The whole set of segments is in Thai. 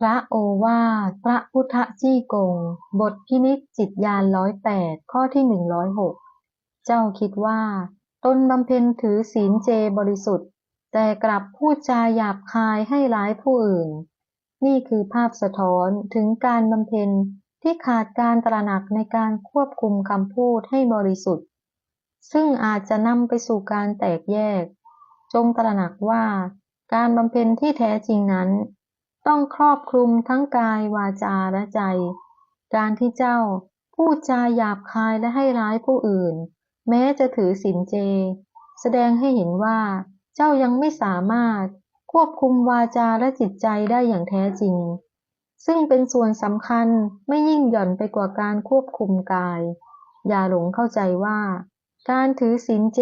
พระโอวาทพระพุทธจี้กง บทพินิจจิตยานร้อยแปดข้อที่หนึ่งร้อยหกเจ้าคิดว่า ตนบำเพ็ญถือศีลเจบริสุทธิ์ แต่กลับพูดจาหยาบคายให้ร้ายผู้อื่น นี่คือภาพสะท้อนถึงการบำเพ็ญที่ขาดการตระหนักในการควบคุมคำพูดให้บริสุทธิ์ ซึ่งอาจจะนำไปสู่การแตกแยก จงตระหนักว่า การบำเพ็ญที่แท้จริงนั้น ต้องครอบคลุมทั้งกายวาจาและใจ การที่เจ้าพูดจาหยาบคายและให้ร้ายผู้อื่น แม้จะถือศีลเจ แสดงให้เห็นว่า เจ้ายังไม่สามารถควบคุมวาจาและจิตใจได้อย่างแท้จริง ซึ่งเป็นส่วนสำคัญไม่ยิ่งหย่อนไปกว่าการควบคุมกาย อย่าหลงเข้าใจว่า การถือศีลเจ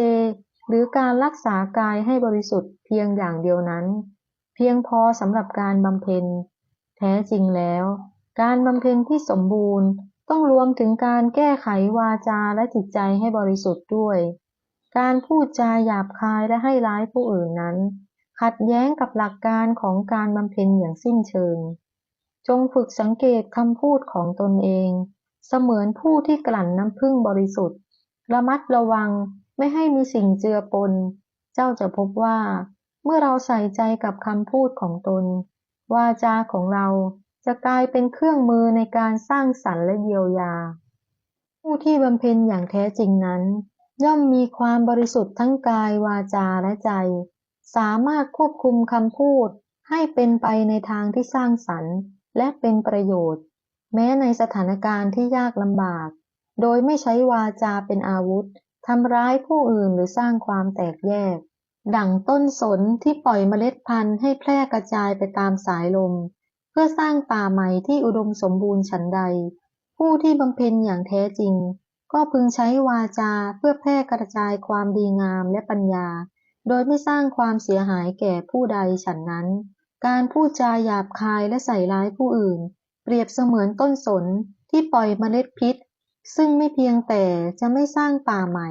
หรือการรักษากายให้บริสุทธิ์เพียงอย่างเดียวนั้น เพียงพอสำหรับการบำเพ็ญ แท้จริงแล้ว การบำเพ็ญที่สมบูรณ์ต้องรวมถึงการแก้ไขวาจาและจิตใจให้บริสุทธิ์ด้วย การพูดจาหยาบคายและให้ร้ายผู้อื่นนั้น ขัดแย้งกับหลักการของการบำเพ็ญอย่างสิ้นเชิง จงฝึกสังเกตคำพูดของตนเอง เสมือนผู้ที่กลั่นน้ำพึ่งบริสุทธิ์ ระมัดระวังไม่ให้มีสิ่งเจือปน เจ้าจะพบว่า เมื่อเราใส่ใจกับคำพูดของตน วาจาของเราจะกลายเป็นเครื่องมือในการสร้างสรรค์และเยียวยา ผู้ที่บำเพ็ญอย่างแท้จริงนั้น ย่อมมีความบริสุทธิ์ทั้งกายวาจาและใจ สามารถควบคุมคำพูดให้เป็นไปในทางที่สร้างสรรค์และเป็นประโยชน์ แม้ในสถานการณ์ที่ยากลำบาก โดยไม่ใช้วาจาเป็นอาวุธทำร้ายผู้อื่นหรือสร้างความแตกแยก ดั่งต้นสนที่ปล่อยเมล็ดพันธุ์ให้แพร่กระจายไปตามสายลม เพื่อสร้างป่าใหม่ที่อุดมสมบูรณ์ฉันใด ผู้ที่บำเพ็ญอย่างแท้จริง ก็พึงใช้วาจาเพื่อแพร่กระจายความดีงามและปัญญา โดยไม่สร้างความเสียหายแก่ผู้ใดฉันนั้น การพูดจาหยาบคายและใส่ร้ายผู้อื่น เปรียบเสมือนต้นสนที่ปล่อยเมล็ดพิษ ซึ่งไม่เพียงแต่จะไม่สร้างป่าใหม่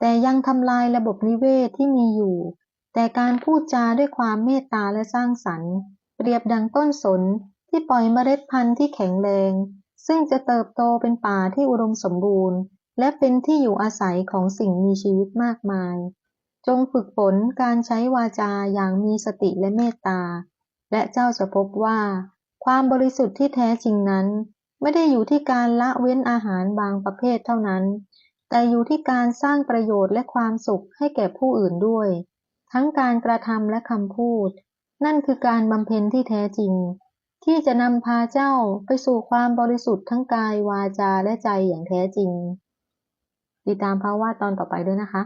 แต่ยังทำลายระบบนิเวศที่มีอยู่ แต่การพูดจาด้วยความเมตตาและสร้างสรรค์ เปรียบดังต้นสนที่ปล่อยเมล็ดพันธุ์ที่แข็งแรง ซึ่งจะเติบโตเป็นป่าที่อุดมสมบูรณ์ และเป็นที่อยู่อาศัยของสิ่งมีชีวิตมากมาย จงฝึกฝนการใช้วาจาอย่างมีสติและเมตตา และเจ้าจะพบว่า ความบริสุทธิ์ที่แท้จริงนั้น ไม่ได้อยู่ที่การละเว้นอาหารบางประเภทเท่านั้น แต่อยู่ที่การสร้างประโยชน์และความสุขให้แก่ผู้อื่นด้วย ทั้งการกระทำและคำพูด นั่นคือการบำเพ็ญที่แท้จริง ที่จะนำพาเจ้าไปสู่ความบริสุทธิ์ทั้งกายวาจาและใจอย่างแท้จริง ติดตามภาวะตอนต่อไปด้วยนะคะ